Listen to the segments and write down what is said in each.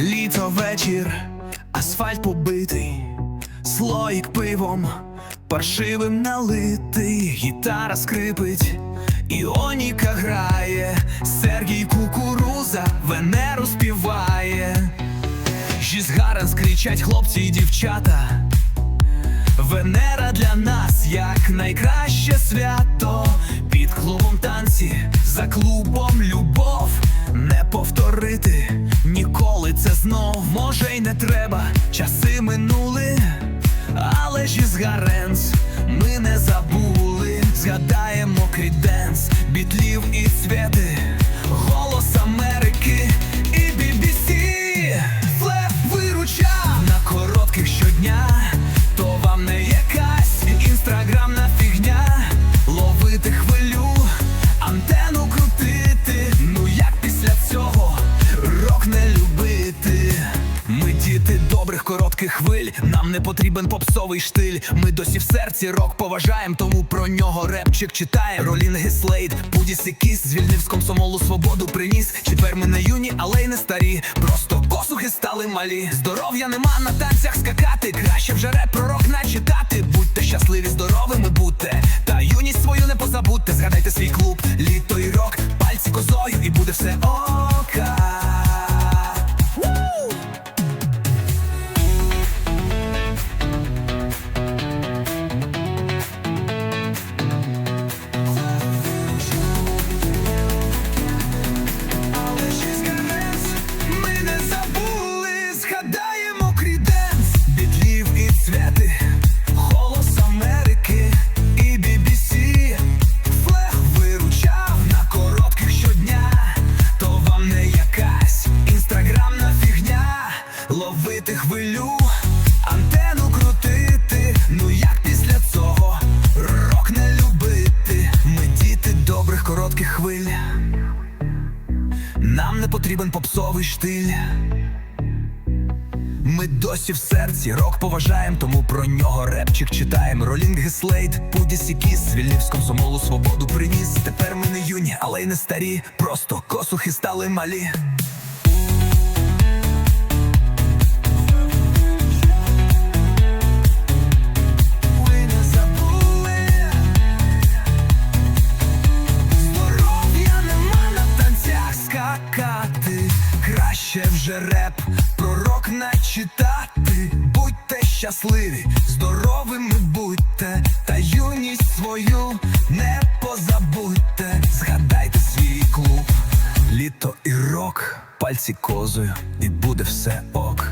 Літо вечір, асфальт побитий, слоїк пивом, паршивим налитий, гітара скрипить, іоніка грає, Сергій кукуруза Венеру співає. Жізгарен кричать хлопці і дівчата. Венера для нас як найкраще свято. Під клубом танці, за клубом любов. Знов. Може й не треба, часи минули, але ж і Гаренс добрих коротких хвиль. Нам не потрібен попсовий штиль. Ми досі в серці рок поважаємо, тому про нього репчик читаємо. Ролінги Слейд, Пуді Сикіс, звільнив з комсомолу свободу приніс. Четвер ми не юні, але й не старі. Просто косухи стали малі. Здоров'я нема на танцях скакати. Краще вже реп про рок начитати. Будьте щасливі, здоровими будьте. Та юність свою не позабудьте. Згадайте свій клуб, літо і рок, пальці козою, і буде все ока. Антенну крутити. Ну як після цього рок не любити? Ми діти добрих коротких хвиль. Нам не потрібен попсовий штиль. Ми досі в серці рок поважаємо, тому про нього репчик читаємо. Ролінги Слейд, Пуді Сікіс, звільнив з комсомолу свободу приніс. Тепер ми не юні, але й не старі. Просто косухи стали малі. Краще вже реп, пророк начитати. Будьте щасливі, здоровими будьте, та юність свою не позабудьте. Згадайте свій клуб, літо і рок, пальці козою, і буде все. Ок.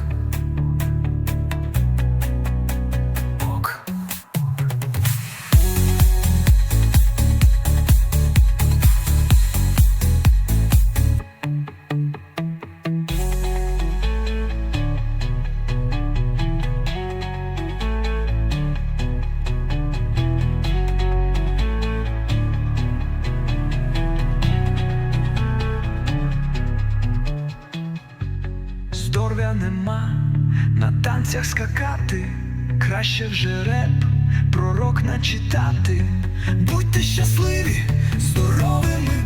танцях скакати, краще вже реп, пророк начитати. Будьте щасливі, здоровими.